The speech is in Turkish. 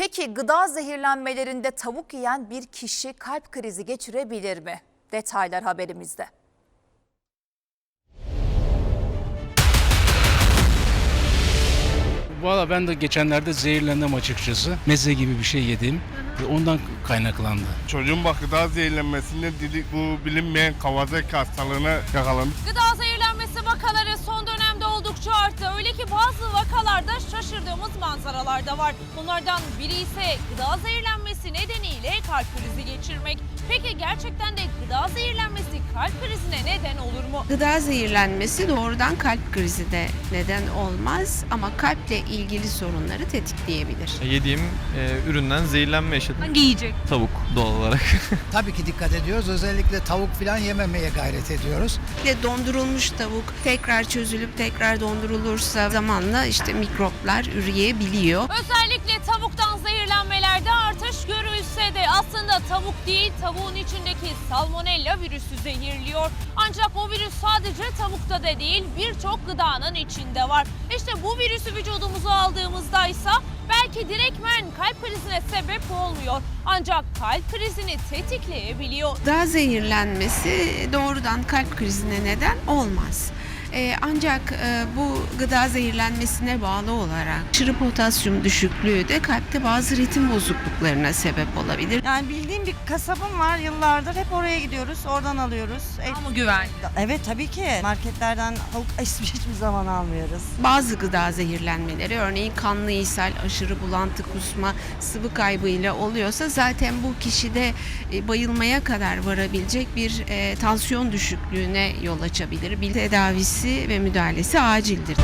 Peki gıda zehirlenmelerinde tavuk yiyen bir kişi kalp krizi geçirebilir mi? Detaylar haberimizde. Valla ben de geçenlerde zehirlendim açıkçası. Meze gibi bir şey yedim. ve Ondan kaynaklandı. Çocuğun bak gıda zehirlenmesinde dedik bu bilinmeyen Kawasaki hastalığına yakalanmış. Gıda zehirlenmesi vakaları son vakalarda şaşırdığımız manzaralar da var. Bunlardan biri ise gıda zehirlenmesi nedeniyle kalp krizi geçirmek. Peki gerçekten de gıda zehirlenmesi kalp krizine neden olur mu? Gıda zehirlenmesi doğrudan kalp krizi de neden olmaz ama kalple ilgili sorunları tetikleyebilir. Yediğim e, üründen zehirlenme yaşadım. Hangi yiyecek? Tavuk doğal olarak. Tabii ki dikkat ediyoruz. Özellikle tavuk falan yememeye gayret ediyoruz. Ve dondurulmuş tavuk tekrar çözülüp tekrar dondurulursa zamanla işte mikroplar üreyebiliyor. Özellikle tavuktan zehirlenmelerde artış görülse de aslında tavuk değil tavuğun içindeki salmonella virüsü zehirliyor. Ancak o virüs sadece tavukta da değil birçok gıdanın içinde var. İşte bu virüsü vücudumuza aldığımızda ise belki direktmen kalp krizine sebep olmuyor. Ancak kalp krizini tetikleyebiliyor. Gıda zehirlenmesi doğrudan kalp krizine neden olmaz. Ee, ancak e, bu gıda zehirlenmesine bağlı olarak aşırı potasyum düşüklüğü de kalpte bazı ritim bozukluklarına sebep olabilir. Yani bildiğim bir kasabım var yıllardır hep oraya gidiyoruz oradan alıyoruz. E, Ama güvenli. Evet tabii ki marketlerden tavuk hiçbir, hiçbir zaman almıyoruz. Bazı gıda zehirlenmeleri örneğin kanlı ishal, aşırı bulantı, kusma, sıvı kaybıyla oluyorsa zaten bu kişide e, bayılmaya kadar varabilecek bir e, tansiyon düşüklüğüne yol açabilir. Bir tedavisi ve müdahalesi acildir.